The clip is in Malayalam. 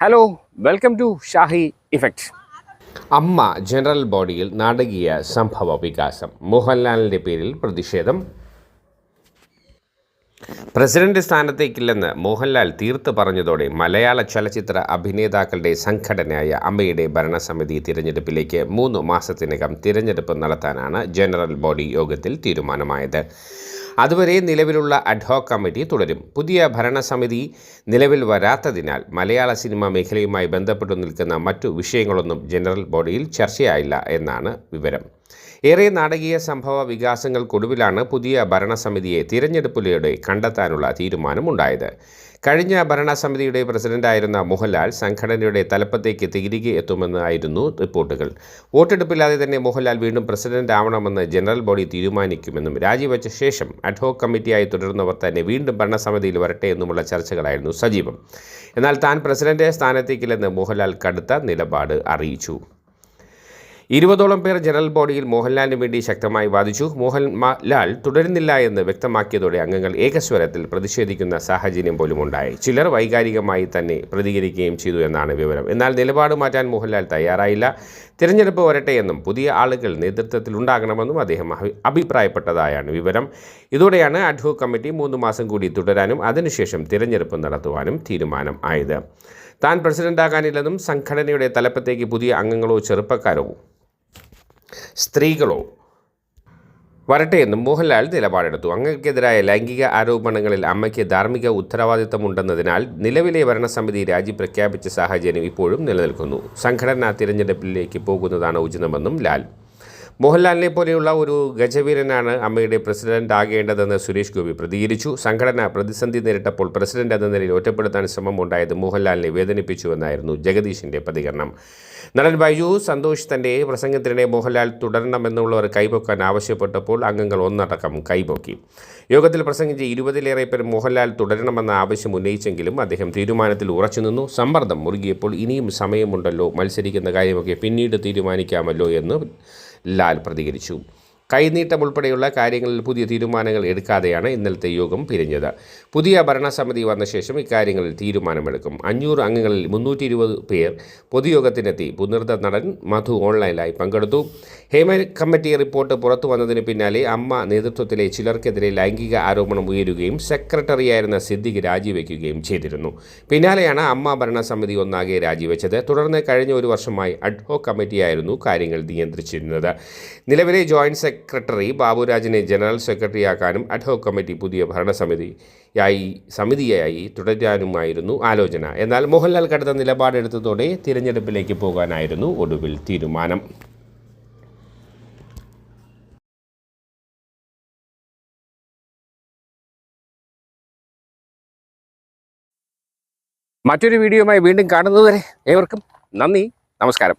Hello welcome to Shahi effect അമ്മ ജനറൽ ബോഡിയിൽ നാടകീയ സംഭവ വികാസം. മോഹൻലാലിന്റെ പേരിൽ പ്രതിഷേധം. പ്രസിഡന്റ് സ്ഥാനത്തേക്കില്ലെന്ന് മോഹൻലാൽ തീർത്ത് പറഞ്ഞതോടെ മലയാള ചലച്ചിത്ര അഭിനേതാക്കളുടെ സംഘടനയായ അമ്മയുടെ ഭരണസമിതി തിരഞ്ഞെടുപ്പിലേക്ക് മൂന്ന് മാസത്തിനകം തിരഞ്ഞെടുപ്പ് നടത്താനാണ് ജനറൽ ബോഡി യോഗത്തിൽ തീരുമാനമായത്. അതുവരെ നിലവിലുള്ള അഡ്ഹോക് കമ്മിറ്റി തുടരും. പുതിയ ഭരണസമിതി നിലവിൽ വരാത്തതിനാൽ മലയാള സിനിമാ മേഖലയുമായി ബന്ധപ്പെട്ടു നിൽക്കുന്ന മറ്റു വിഷയങ്ങളൊന്നും ജനറൽ ബോഡിയിൽ ചർച്ചയായില്ല എന്നാണ് വിവരം. ഏറെ നാടകീയ സംഭവ വികാസങ്ങൾക്കൊടുവിലാണ് പുതിയ ഭരണസമിതിയെ തിരഞ്ഞെടുപ്പിലൂടെ കണ്ടെത്താനുള്ള തീരുമാനമുണ്ടായത്. കഴിഞ്ഞ ഭരണസമിതിയുടെ പ്രസിഡന്റായിരുന്ന മോഹൻലാൽ സംഘടനയുടെ തലപ്പത്തേക്ക് തിരികെ എത്തുമെന്നായിരുന്നു റിപ്പോർട്ടുകൾ. വോട്ടെടുപ്പില്ലാതെ തന്നെ മോഹൻലാൽ വീണ്ടും പ്രസിഡന്റ് ആവണമെന്ന് ജനറൽ ബോഡി തീരുമാനിക്കുമെന്നും രാജിവെച്ച ശേഷം അഡ്ഹോക് കമ്മിറ്റിയായി തുടരുന്നവർ തന്നെ വീണ്ടും ഭരണസമിതിയിൽ വരട്ടെ എന്നുമുള്ള ചർച്ചകളായിരുന്നു സജീവം. എന്നാൽ താൻ പ്രസിഡന്റ് സ്ഥാനത്തേക്കില്ലെന്ന് മോഹൻലാൽ കടുത്ത നിലപാട് അറിയിച്ചു. ഇരുപതോളം പേർ ജനറൽ ബോഡിയിൽ മോഹൻലാലിന് വേണ്ടി ശക്തമായി വാദിച്ചു. മോഹൻലാൽ തുടരുന്നില്ല എന്ന് വ്യക്തമാക്കിയതോടെ അംഗങ്ങൾ ഏകസ്വരത്തിൽ പ്രതിഷേധിക്കുന്ന സാഹചര്യം പോലും ഉണ്ടായി ചിലർ വൈകാരികമായി തന്നെ പ്രതികരിക്കുകയും ചെയ്തു എന്നാണ് വിവരം. എന്നാൽ നിലപാട് മാറ്റാൻ മോഹൻലാൽ തയ്യാറായില്ല. തിരഞ്ഞെടുപ്പ് വരട്ടെ എന്നും പുതിയ ആളുകൾ നേതൃത്വത്തിൽ ഉണ്ടാകണമെന്നും അദ്ദേഹം അഭി- അഭിപ്രായപ്പെട്ടതായാണ് വിവരം. ഇതോടെയാണ് അഡ്ഹോക് കമ്മിറ്റി മൂന്ന് മാസം കൂടി തുടരാനും അതിനുശേഷം തിരഞ്ഞെടുപ്പ് നടത്തുവാനും തീരുമാനം ആയത്. താൻ പ്രസിഡന്റാകാനില്ലെന്നും സംഘടനയുടെ തലപ്പത്തേക്ക് പുതിയ അംഗങ്ങളോ ചെറുപ്പക്കാരോ സ്ത്രീകളോ? വരട്ടെ എന്നും മോഹൻലാൽ നിലപാടെടുത്തു. അങ്ങക്കെതിരായ ലൈംഗിക ആരോപണങ്ങളിൽ അമ്മയ്ക്ക് ധാർമ്മിക ഉത്തരവാദിത്തമുണ്ടെന്നതിനാൽ നിലവിലെ ഭരണസമിതി രാജി പ്രഖ്യാപിച്ച സാഹചര്യം ഇപ്പോഴും നിലനിൽക്കുന്നു. സംഘടനാ തിരഞ്ഞെടുപ്പിലേക്ക് പോകുന്നതാണ് ഉചിതമെന്നും ലാൽ മോഹൻലാലിനെ പോലെയുള്ള ഒരു ഗജവീരനാണ് അമ്മയുടെ പ്രസിഡന്റ് ആകേണ്ടതെന്ന് സുരേഷ് ഗോപി പ്രതികരിച്ചു. സംഘടന പ്രതിസന്ധി നേരിട്ടപ്പോൾ പ്രസിഡന്റ് എന്ന നിലയിൽ ഒറ്റപ്പെടുത്താൻ ശ്രമം ഉണ്ടായത് മോഹൻലാലിനെ വേദനിപ്പിച്ചുവെന്നായിരുന്നു ജഗദീഷിന്റെ പ്രതികരണം. നടൻ ബൈജു സന്തോഷ് തന്റെ പ്രസംഗത്തിനിടെ മോഹൻലാൽ തുടരണമെന്നുള്ളവർ കൈപൊക്കാൻ ആവശ്യപ്പെട്ടപ്പോൾ അംഗങ്ങൾ ഒന്നടക്കം കൈപൊക്കി. യോഗത്തിൽ പ്രസംഗിച്ച ഇരുപതിലേറെ പേർ മോഹൻലാൽ തുടരണമെന്ന ആവശ്യം ഉന്നയിച്ചെങ്കിലും അദ്ദേഹം തീരുമാനത്തിൽ ഉറച്ചുനിന്നു സമ്മർദ്ദം മുറുകിയപ്പോൾ ഇനിയും സമയമുണ്ടല്ലോ മത്സരിക്കുന്ന കാര്യമൊക്കെ പിന്നീട് തീരുമാനിക്കാമല്ലോ എന്ന് ലാൽ പ്രതികരിച്ചു. കൈനീട്ടം ഉൾപ്പെടെയുള്ള കാര്യങ്ങളിൽ പുതിയ തീരുമാനങ്ങൾ എടുക്കാതെയാണ് ഇന്നലത്തെ യോഗം പിരിഞ്ഞത്. പുതിയ ഭരണസമിതി വന്ന ശേഷം ഇക്കാര്യങ്ങളിൽ തീരുമാനമെടുക്കും. അഞ്ഞൂറ് അംഗങ്ങളിൽ മുന്നൂറ്റി ഇരുപത് പേർ പൊതുയോഗത്തിനെത്തി. പുനർത നടൻ മധു ഓൺലൈനിലായി പങ്കെടുത്തു. ഹേമ കമ്മിറ്റി റിപ്പോർട്ട് പുറത്തു വന്നതിന് പിന്നാലെ അമ്മ നേതൃത്വത്തിലെ ചിലർക്കെതിരെ ലൈംഗിക ആരോപണം ഉയരുകയും സെക്രട്ടറിയായിരുന്ന സിദ്ദിഖ് രാജിവെക്കുകയും ചെയ്തിരുന്നു. പിന്നാലെയാണ് അമ്മ ഭരണസമിതി ഒന്നാകെ രാജിവെച്ചത്. തുടർന്ന് കഴിഞ്ഞ ഒരു വർഷമായി അഡ്ഹോ കമ്മിറ്റിയായിരുന്നു കാര്യങ്ങൾ നിയന്ത്രിച്ചിരുന്നത്. നിലവിലെ ജോയിന്റ് സെക്രട്ടറി ബാബുരാജിനെ ജനറൽ സെക്രട്ടറിയാക്കാനും അഡ്ഹോക് കമ്മിറ്റി പുതിയ ഭരണസമിതിയായി സമിതിയായി തുടരാനുമായിരുന്നു ആലോചന. എന്നാൽ മോഹൻലാൽ കടുത്ത നിലപാടെടുത്തതോടെ തിരഞ്ഞെടുപ്പിലേക്ക് പോകാനായിരുന്നു ഒടുവിൽ തീരുമാനം. മറ്റൊരു വീഡിയോയുമായി വീണ്ടും കാണുന്നതുവരെ ഏവർക്കും നന്ദി നമസ്കാരം.